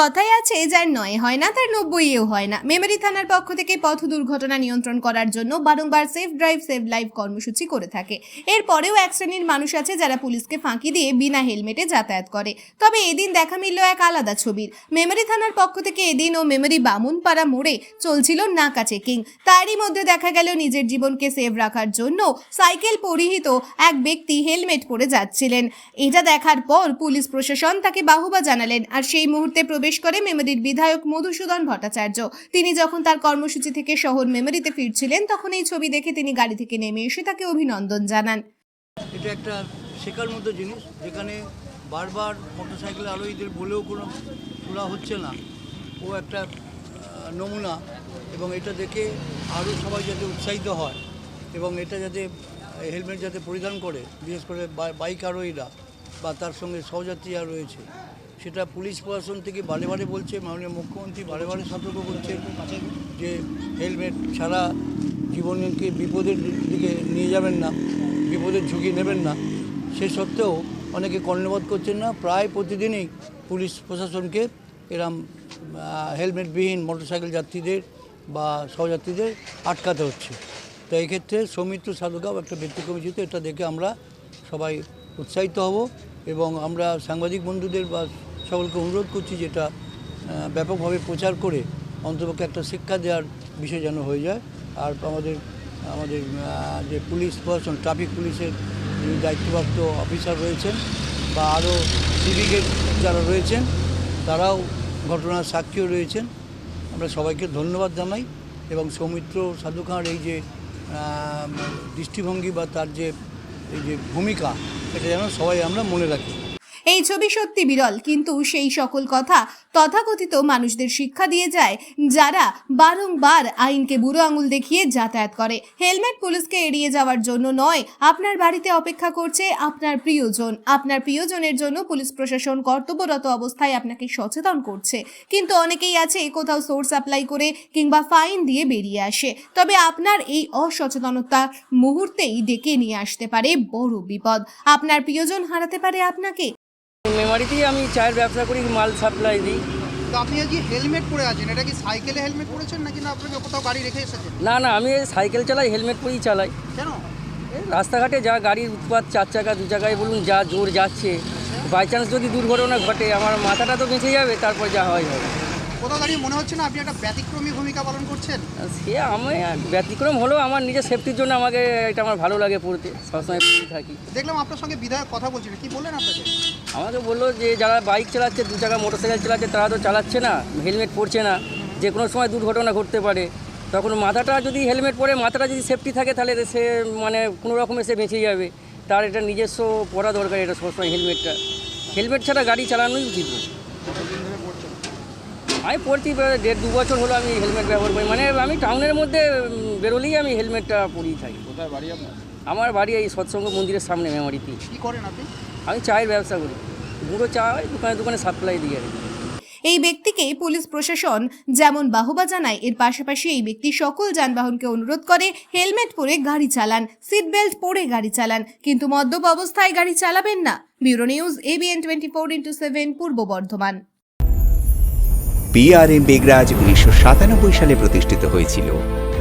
কথাই আছে যার নয় হয় না, তার নব্বইও হয় না। মেমরি থানার পক্ষ থেকে পথ দুর্ঘটনা নিয়ন্ত্রণ করার জন্য বারংবার সেফ ড্রাইভ সেভ লাইভ কর্মসূচি করে থাকে। এরপরেও এক শ্রেণির মানুষ আছে যারা পুলিশকে ফাঁকি দিয়ে বিনা হেলমেটে যাতায়াত করে। তবে এদিন দেখা মিলল এক আলাদা ছবির। মেমরি থানার পক্ষ থেকে এদিন ও মেমরি বামুনপাড়া মোড়ে চলছিল নাকা চেকিং। তারই মধ্যে দেখা গেল নিজের জীবনকে সেভ রাখার জন্য সাইকেল পরিহিত এক ব্যক্তি হেলমেট পরে যাচ্ছিলেন। এটা দেখার পর পুলিশ প্রশাসন তাকে বাহুবা জানালেন। আর সেই মুহূর্তে প্রবেশ করে মেমরির বিধায়ক মধুসূদন ভট্টাচার্য। তিনি যখন তার কর্মসূচি থেকে শহর মেমরিতে ফিরছিলেন, তখন এই ছবি দেখে তিনি গাড়ি থেকে নেমে এসে তাকে অভিনন্দন জানান। এটা একটা শেখার মতো জিনিস, যেখানে বারবার মোটরসাইকেল আরোহীদের বলেও কোনো তোলা হচ্ছে না। ও একটা নমুনা এবং এটা দেখে আরও সবাই যাতে উৎসাহিত হয় এবং এটা যাতে হেলমেট যাতে পরিধান করে, বিশেষ করে বাইক আরোহীরা বা তার সঙ্গে সহযাত্রীরা রয়েছে। সেটা পুলিশ প্রশাসন থেকে বারে বারে বলছে, মাননীয় মুখ্যমন্ত্রী বারে বারে সতর্ক করছে যে হেলমেট ছাড়া জীবনকে বিপদের দিকে নিয়ে যাবেন না, বিপদের ঝুঁকি নেবেন না। সে সত্ত্বেও অনেকে কর্ণবোধ করছেন না, প্রায় প্রতিদিনই পুলিশ প্রশাসনকে এরম হেলমেটবিহীন মোটরসাইকেল যাত্রীদের বা সহযাত্রীদের আটকাতে হচ্ছে। তো এই ক্ষেত্রে সৌমিত্র সাধুগাঁও একটা ব্যতিক্রমী চিত্র, এটা দেখে আমরা সবাই উৎসাহিত হব এবং আমরা সাংবাদিক বন্ধুদের বা সকলকে অনুরোধ করছি যেটা ব্যাপকভাবে প্রচার করে অন্তপক্ষে একটা শিক্ষা দেওয়ার বিষয় যেন হয়ে যায়। আর আমাদের আমাদের যে পুলিশ প্রশাসন, ট্রাফিক পুলিশের যে দায়িত্বপ্রাপ্ত অফিসার রয়েছেন বা আরও সিভিকের যারা রয়েছেন, তারাও ঘটনার সাক্ষীও রয়েছেন। আমরা সবাইকে ধন্যবাদ জানাই এবং সৌমিত্র সাধু খাঁর এই যে দৃষ্টিভঙ্গি বা তার যে, এই যে ভূমিকা, এটা যেন সবাই আমরা মনে রাখি। এই ছবি সত্যি বিরল, কিন্তু সেই সকল কথা তথাকথিত মানুষদের শিক্ষা দিয়ে যায়, যারা বারংবার আইনকে বুড়ো আঙুল দেখিয়ে যাতায়াত করে। হেলমেট পুলিশকে এড়িয়ে যাওয়ার জন্য নয়, আপনার বাড়িতে অপেক্ষা করছে আপনার প্রিয়জন। আপনার প্রিয়জনের জন্য পুলিশ প্রশাসন কর্তব্যরত অবস্থায় আপনাকে সচেতন করছে। কিন্তু অনেকেই আছে কোথাও সোর্স অ্যাপ্লাই করে কিংবা ফাইন দিয়ে বেরিয়ে আসে। তবে আপনার এই অসচেতনতা মুহূর্তেই ডেকে নিয়ে আসতে পারে বড় বিপদ। আপনার প্রিয়জন হারাতে পারে আপনাকে। মেমারিতেই আমি চায়ের ব্যবসা করি মাল সাপ্লাই দিই। তো আপনি আজকে হেলমেট পরে আছেন এটা কি সাইকেলে হেলমেট পরেছেন নাকি না আপনাকে কোথাও গাড়ি রেখে এসেছেন? না না আমি সাইকেল চালাই হেলমেট পরেই চালাই। কেন? এই রাস্তাঘাটে যা গাড়ির উৎপাত চার চাকা দু চাকায় বলুন যা জোর যাচ্ছে বাই চান্স যদি দুর্ঘটনা ঘটে আমার মাথাটা তো বেঁচে যাবে তারপর যা হয় হবে কোথাও দাঁড়িয়ে মনে হচ্ছে না আপনি একটা ব্যতিক্রমী ভূমিকা পালন করছেন? সে আমি ব্যতিক্রম হলেও আমার নিজের সেফটির জন্য আমাকে এটা আমার ভালো লাগে পড়তে সবসময় থাকি। দেখলাম আপনার সঙ্গে বিধায়ক কথা বলছিলেন কি বললেন আপনাকে? আমাকে বলল যে যারা বাইক চালাচ্ছে দু চাকা মোটরসাইকেল চালাচ্ছে তারা তো চালাচ্ছে না হেলমেট পরছে না। যে কোনো সময় দুর্ঘটনা ঘটতে পারে। তখন মাথাটা যদি হেলমেট পরে মাথাটা যদি সেফটি থাকে তাহলে সে মানে কোনো রকমে সে বেঁচে যাবে। তার এটা নিজস্ব পরা দরকার এটা সবসময় হেলমেটটা। হেলমেট ছাড়া গাড়ি চালানোই উচিত। আমি পড়ছি দেড় দু বছর হলো আমি হেলমেট ব্যবহার করি। মানে আমি টাউনের মধ্যে বেরোলেই আমি হেলমেটটা পরিয়ে থাকি। কোথায় বাড়ি আমার বাড়ি এই সৎসঙ্গ মন্দিরের সামনে মেমারিতে। কি করেন আপনি? আমি চায়ের ব্যবসা করি। গুঁড়ো চা দোকানে দোকানে সাপ্লাই দিই আর কি। এই ব্যক্তিকে পুলিশ প্রশাসন যেমন বাহবা জানায় এর পাশাপাশি এই ব্যক্তি সকল যানবাহনকে অনুরোধ করে হেলমেট পরে গাড়ি চালান সিট বেল্ট পরে গাড়ি চালান কিন্তু মদ্যপ অবস্থায় গাড়ি চালাবেন না। Bureau news ABN twenty four into seven Purba Bardhaman. PRM বেগরাজ উনিশশো সাতানব্বই সালে প্রতিষ্ঠিত হয়েছিল।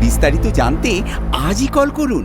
বিস্তারিত জানতে আজই কল করুন।